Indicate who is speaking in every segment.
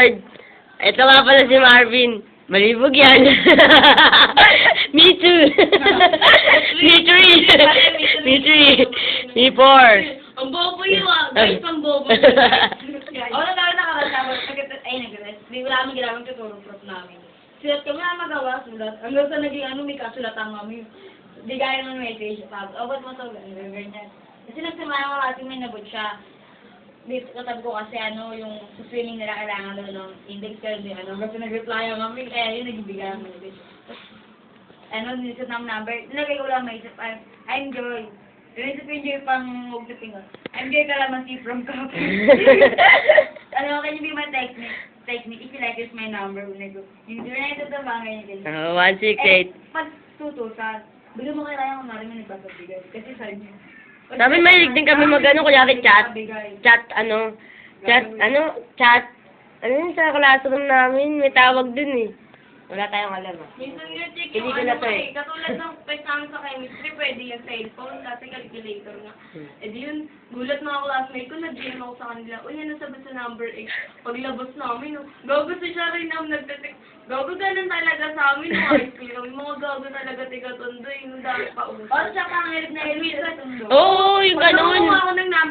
Speaker 1: card. Ito nga pala si Marvin. Malibog yan. Me too. Me three. Me three. Me four.
Speaker 2: Ang bobo yun ah. Guys, ang bobo.
Speaker 3: Oo, na tayo nakakasama. Ay, nag-rest. Di wala kami ginawang tuturo prof namin. Sulat kami na magawa, sulat. Hanggang sa naging ano, may kasulatan kami. Di gaya ng message. Sabi, oh, ba't mo to? Ganyan. Kasi nagsimula ko kasi may nabot siya. Dito, katabi ko kasi ano, yung sa swimming nila kailangan doon ng index card din. Ano, kasi nag-reply ako kami, kaya yun, nagbibigay ng message. Tapos, ano, nilisot ng number. Nilagay ko lang may isip, I'm, I'm Joy. Nilisot ko yung Joy pang huwag na pingon. I'm Joy Kalamansi from Kapo. ano, can you be my? Text me, if you like, is my number. Yung United na ba ngayon? ganyan.
Speaker 1: Uh, one, six, eight.
Speaker 3: Eh, pag tutusan, bigyan mo kay Ryan kung maraming nagbabigay. Kasi sa inyo.
Speaker 1: Sa amin mahilig din kami mag-ano, kunyari chat. Chat, ano, chat, ano, chat. Ano yun sa classroom namin? May tawag dun eh. Wala tayong alam ah.
Speaker 2: Minsan nga, check
Speaker 1: Hindi
Speaker 2: yung
Speaker 1: ko
Speaker 2: ano
Speaker 1: na to
Speaker 2: ko
Speaker 1: eh.
Speaker 2: eh. Katulad ng namin sa chemistry, pwede yung cellphone, kasi calculator nga.
Speaker 1: Hmm.
Speaker 2: Eh di yun, gulat mga classmate ko, nag-DM ako sa kanila, uy, ano sabi sa number 8? Paglabas namin, no, gago si siya rin ang nagtetext. Gago ganun talaga sa amin, no, high school kami. Mga gago talaga tiga-tondo, yung dami pa
Speaker 3: O,
Speaker 2: uso.
Speaker 3: siya pang hirap na hirap sa tundo.
Speaker 1: Oo, yung ganun.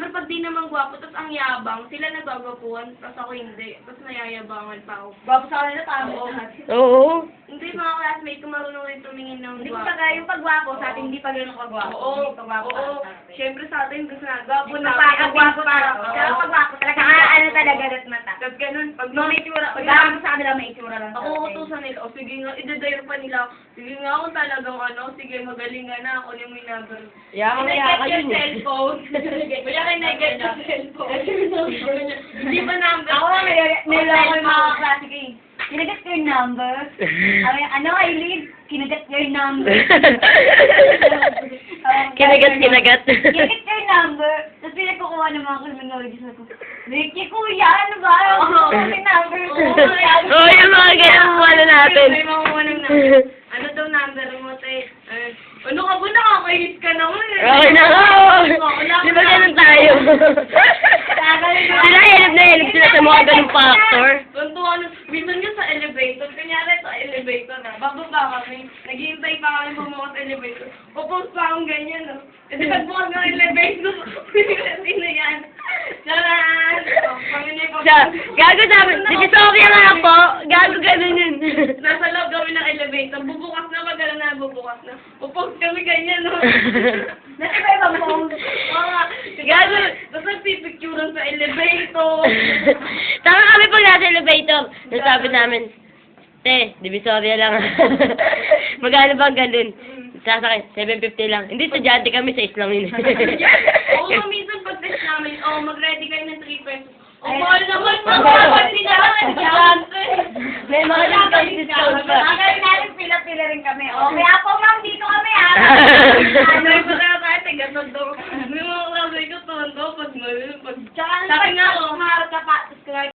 Speaker 2: Number, pag di naman gwapo, tapos ang yabang, sila nagwagwapuan, tapos ako hindi. Tapos nayayabangan pa ako.
Speaker 3: Gwapo sa kanila, tama
Speaker 2: Oo.
Speaker 3: lahat.
Speaker 1: Oo.
Speaker 2: Hindi mga classmate ko marunong rin tumingin ng
Speaker 3: Hindi ko
Speaker 2: gwapo.
Speaker 3: pa yung pagwapo, sa atin hindi pa ganun kagwapo.
Speaker 2: Oo,
Speaker 3: Hindi pagwapo
Speaker 2: oo.
Speaker 3: sa.
Speaker 2: Siyempre sa atin, gusto na, gwapo
Speaker 3: Hindi
Speaker 2: na,
Speaker 3: pa
Speaker 2: gwapo
Speaker 3: pagwapo pa. Pero pagwapo talaga, ah, ano talaga, rat mata.
Speaker 2: Tapos ganun, pag
Speaker 3: Pag may itsura, pag
Speaker 2: pag
Speaker 3: sa kanila, may itsura lang.
Speaker 2: ako utusan nila, o sige nga, idedire pa nila, sige nga ako talagang ano, sige magaling nga na, ako yung may number.
Speaker 1: Yaman
Speaker 2: I
Speaker 1: kaya
Speaker 2: get your
Speaker 1: eh.
Speaker 2: cellphone? Can I get your cellphone? Hindi ba number?
Speaker 3: Ako, may niloko yung mga klase ko eh. Kinagat yung number. Ano, ano, Aileen? Kinagat yung number.
Speaker 1: Kinagat, kinagat.
Speaker 3: Kinagat yung number. Tapos pinagkukuha ng mga criminologist ko. Ricky, kuya, ano ba?
Speaker 2: Oo.
Speaker 3: Ano yung number ko?
Speaker 1: Oo, yung mga ganun wala natin.
Speaker 2: Mga unang number. Ano daw number mo? Eh, ano ka ba? Nakakainis ka naman.
Speaker 1: Okay na nga. Di ba ganun tayo? Sila hilip na hilip sila sa mga ganung factor.
Speaker 2: Ganto ano, minsan nga sa elevator, kanyari sa elevator na, bababa kami, naghihintay pa kami bumukas sa elevator, pupos pa akong ganyan, no? Kasi pagbukas ng elevator, sino yan? Charan! Oh,
Speaker 1: Siya, gago sabi, di Sofia nga po, gago ganun yun.
Speaker 2: Nasa loob kami ng elevator, bubukas na, pag na, bubukas na. Pupos kami ganyan, no?
Speaker 3: Nasa iba ibang phone.
Speaker 2: Oo nga. Gago, tapos nagpipicturean sa elevator.
Speaker 1: Tama kami pag nasa elevator. Nasabi namin, Te, divisoria lang. Magkano ba ang ganun? Sasakay, 750 lang. Hindi, estudyante kami, 6 lang yun.
Speaker 2: Oo nga, minsan pag test namin, oh, mag-ready kayo ng 3 pesos. Oh,
Speaker 3: Ay.
Speaker 2: mahal naman, mahal nila.
Speaker 1: May mga discount pa.
Speaker 3: Ang galing natin, pila-pila rin kami. O, kaya po, ma'am, dito kami, ah.